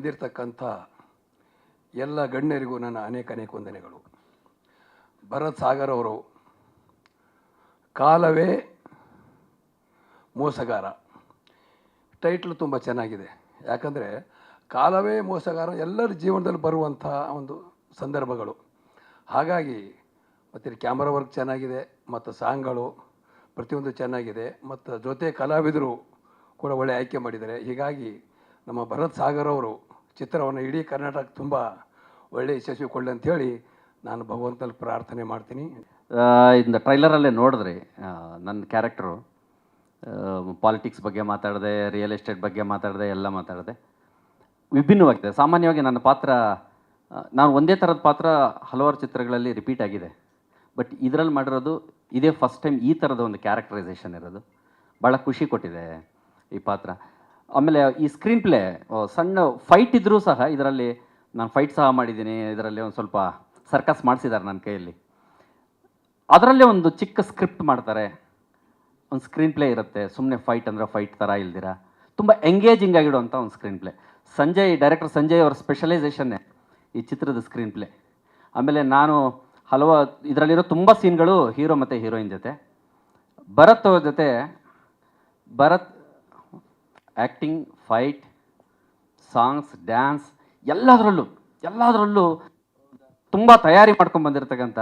ಬಂದಿರತಕ್ಕಂಥ ಎಲ್ಲ ಗಣ್ಯರಿಗೂ ನನ್ನ ಅನೇಕ ಅನೇಕ ವಂದನೆಗಳು. ಭರತ್ ಸಾಗರ್ ಅವರು ಕಾಲವೇ ಮೋಸಗಾರ. ಟೈಟ್ಲ್ ತುಂಬ ಚೆನ್ನಾಗಿದೆ. ಯಾಕಂದರೆ ಕಾಲವೇ ಮೋಸಗಾರ, ಎಲ್ಲರ ಜೀವನದಲ್ಲಿ ಬರುವಂಥ ಒಂದು ಸಂದರ್ಭಗಳು. ಹಾಗಾಗಿ ಮತ್ತು ಕ್ಯಾಮ್ರಾ ವರ್ಕ್ ಚೆನ್ನಾಗಿದೆ, ಮತ್ತು ಸಾಂಗ್ಗಳು ಪ್ರತಿಯೊಂದು ಚೆನ್ನಾಗಿದೆ, ಮತ್ತು ಜೊತೆ ಕಲಾವಿದರು ಕೂಡ ಒಳ್ಳೆ ಆಯ್ಕೆ ಮಾಡಿದ್ದಾರೆ. ಹೀಗಾಗಿ ನಮ್ಮ ಭರತ್ ಸಾಗರ್ ಅವರು ಚಿತ್ರವನ್ನು ಇಡೀ ಕರ್ನಾಟಕ ತುಂಬ ಒಳ್ಳೆ ಯಶಸ್ವಿ ಕೊಳ್ಳಿ ಅಂಥೇಳಿ ನಾನು ಭಗವಂತನಲ್ಲಿ ಪ್ರಾರ್ಥನೆ ಮಾಡ್ತೀನಿ. ಇಂದ ಟ್ರೈಲರಲ್ಲೇ ನೋಡಿದ್ರಿ ನನ್ನ ಕ್ಯಾರೆಕ್ಟರು ಪಾಲಿಟಿಕ್ಸ್ ಬಗ್ಗೆ ಮಾತಾಡಿದೆ, ರಿಯಲ್ ಎಸ್ಟೇಟ್ ಬಗ್ಗೆ ಮಾತಾಡಿದೆ, ಎಲ್ಲ ಮಾತಾಡಿದೆ. ವಿಭಿನ್ನವಾಗಿದೆ. ಸಾಮಾನ್ಯವಾಗಿ ನನ್ನ ಪಾತ್ರ ನಾನು ಒಂದೇ ಥರದ ಪಾತ್ರ ಹಲವಾರು ಚಿತ್ರಗಳಲ್ಲಿ ರಿಪೀಟ್ ಆಗಿದೆ. ಬಟ್ ಇದರಲ್ಲಿ ಮಾಡಿರೋದು, ಇದೇ ಫಸ್ಟ್ ಟೈಮ್ ಈ ಥರದ ಒಂದು ಕ್ಯಾರೆಕ್ಟರೈಸೇಷನ್ ಇರೋದು. ಭಾಳ ಖುಷಿ ಕೊಟ್ಟಿದೆ ಈ ಪಾತ್ರ. ಆಮೇಲೆ ಈ ಸ್ಕ್ರೀನ್ ಪ್ಲೇ ಸಣ್ಣ ಫೈಟ್ ಇದ್ದರೂ ಸಹ ಇದರಲ್ಲಿ ನಾನು ಫೈಟ್ ಸಹ ಮಾಡಿದ್ದೀನಿ, ಇದರಲ್ಲಿ ಒಂದು ಸ್ವಲ್ಪ ಸರ್ಕಸ್ ಮಾಡಿಸಿದ್ದಾರೆ ನನ್ನ ಕೈಯಲ್ಲಿ. ಅದರಲ್ಲೇ ಒಂದು ಚಿಕ್ಕ ಸ್ಕ್ರಿಪ್ಟ್ ಮಾಡ್ತಾರೆ. ಒಂದು ಸ್ಕ್ರೀನ್ ಪ್ಲೇ ಇರುತ್ತೆ ಸುಮ್ಮನೆ ಫೈಟ್ ಅಂದರೆ ಫೈಟ್ ಥರ ಇಲ್ದಿರ? ತುಂಬ ಎಂಗೇಜಿಂಗ್ ಆಗಿಡುವಂಥ ಒಂದು screen play Sanjay director Sanjay ಅವರ ಸ್ಪೆಷಲೈಸೇಷನ್ನೇ ಈ ಚಿತ್ರದ ಸ್ಕ್ರೀನ್ ಪ್ಲೇ ಆಮೇಲೆ ನಾನು ಹಲವು ಇದರಲ್ಲಿರೋ ತುಂಬ ಸೀನ್ಗಳು ಹೀರೋ ಮತ್ತು ಹೀರೋಯಿನ್ ಜೊತೆ. ಭರತ್ ಅವ್ರ ಜೊತೆ, Bharat acting fight songs dance ಎಲ್ಲದರಲ್ಲೂ ಎಲ್ಲದರಲ್ಲೂ ತುಂಬ ತಯಾರಿ ಮಾಡ್ಕೊಂಡು ಬಂದಿರತಕ್ಕಂಥ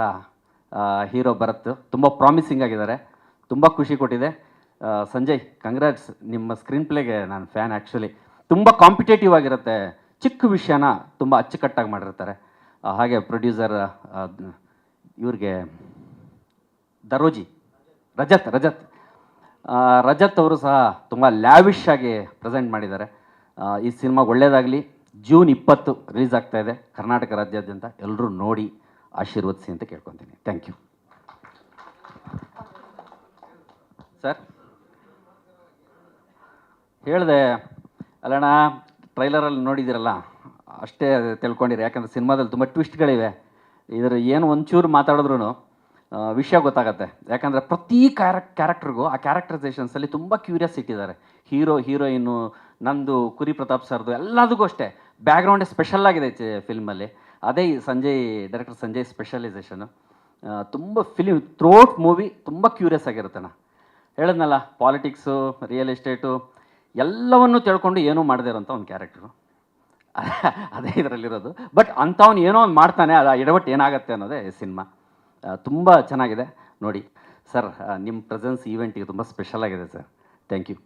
ಹೀರೋ ಭರತ್ ತುಂಬ ಪ್ರಾಮಿಸಿಂಗ್ ಆಗಿದ್ದಾರೆ. ತುಂಬ ಖುಷಿ ಕೊಟ್ಟಿದೆ. ಸಂಜಯ್ ಕಂಗ್ರಾಟ್ಸ್ ನಿಮ್ಮ ಸ್ಕ್ರೀನ್ ಪ್ಲೇಗೆ ನಾನು ಫ್ಯಾನ್ ಆ್ಯಕ್ಚುಲಿ ತುಂಬ ಕಾಂಪಿಟೇಟಿವ್ ಆಗಿರುತ್ತೆ. ಚಿಕ್ಕ ವಿಷಯನ ತುಂಬ ಅಚ್ಚುಕಟ್ಟಾಗಿ ಮಾಡಿರ್ತಾರೆ. ಹಾಗೆ ಪ್ರೊಡ್ಯೂಸರ್ ಇವ್ರಿಗೆ, ದರೋಜಿ, ರಜತ್ ರಜತ್. ರಜತ್ ಅವರು ಸಹ ತುಂಬ ಲ್ಯಾವಿಶ್ ಆಗಿ ಪ್ರೆಸೆಂಟ್ ಮಾಡಿದ್ದಾರೆ. ಈ ಸಿನಿಮಾ ಒಳ್ಳೆಯದಾಗಲಿ ಜೂನ್ ಇಪ್ಪತ್ತು ರಿಲೀಸ್ ಆಗ್ತಾ ಇದೆ ಕರ್ನಾಟಕ ರಾಜ್ಯಾದ್ಯಂತ. ಎಲ್ಲರೂ ನೋಡಿ ಆಶೀರ್ವದಿಸಿ ಅಂತ ಕೇಳ್ಕೊತೀನಿ. ಥ್ಯಾಂಕ್ ಯು ಸರ್, ಹೇಳಿದೆ, ಅಲ್ಲಣ್ಣ, ಟ್ರೈಲರಲ್ಲಿ ನೋಡಿದ್ದೀರಲ್ಲ, ಅಷ್ಟೇ ತಿಳ್ಕೊಂಡಿರಿ. ಯಾಕಂದರೆ ಸಿನಿಮಾದಲ್ಲಿ ತುಂಬ ಟ್ವಿಸ್ಟ್ಗಳಿವೆ ಇದರ ಏನು ಒಂಚೂರು ಮಾತಾಡಿದ್ರು ವಿಷಯ ಗೊತ್ತಾಗತ್ತೆ. ಯಾಕಂದರೆ ಪ್ರತಿ ಕ್ಯಾರೆಕ್ ಕ್ಯಾರೆಕ್ಟರ್ಗೂ ಆ ಕ್ಯಾರೆಕ್ಟರೈಸೇಷನ್ಸಲ್ಲಿ ತುಂಬ ಕ್ಯೂರಿಯಸ್ ಇಟ್ಟಿದ್ದಾರೆ ಹೀರೋ, ಹೀರೋಯಿನ್ನು ನಂದು ಕುರಿ ಪ್ರತಾಪ್ ಸರ್ದು ಎಲ್ಲದಕ್ಕೂ ಅಷ್ಟೇ. ಬ್ಯಾಕ್ಗ್ರೌಂಡೇ ಸ್ಪೆಷಲ್ ಆಗಿದೆ ಫಿಲ್ಮಲ್ಲಿ. ಅದೇ ಸಂಜಯ್, ಡೈರೆಕ್ಟರ್ ಸಂಜಯ್ ಸ್ಪೆಷಲೈಸೇಷನು. ತುಂಬ ಫಿಲಿಮ್, ಥ್ರೋಟ್ ಮೂವಿ ತುಂಬ ಕ್ಯೂರಿಯಸ್ ಆಗಿರುತ್ತೆ ಆಗಿರುತ್ತಣ್ಣ ಹೇಳಿದ್ನಲ್ಲ, ಪಾಲಿಟಿಕ್ಸು, ರಿಯಲ್ ಎಸ್ಟೇಟು, ಎಲ್ಲವನ್ನು ತಿಳ್ಕೊಂಡು ಏನೂ ಮಾಡದೇ ಇರೋಂಥ ಒಂದು ಕ್ಯಾರೆಕ್ಟ್ರು. ಅದೇ ಇದರಲ್ಲಿರೋದು. ಬಟ್ ಅಂಥವ್ನು ಏನೋ ಒಂದು ಮಾಡ್ತಾನೆ, ಅದು ಎಡವಟ್ಟು ಏನಾಗುತ್ತೆ ಅನ್ನೋದೇ ಸಿನಿಮಾ. ತುಂಬ ಚೆನ್ನಾಗಿದೆ. ನೋಡಿ ಸರ್ ನಿಮ್ಮ ಪ್ರೆಸೆನ್ಸ್ ಈವೆಂಟಿಗೆ ತುಂಬ ಸ್ಪೆಷಲ್ ಆಗಿದೆ ಸರ್ ಥ್ಯಾಂಕ್ ಯು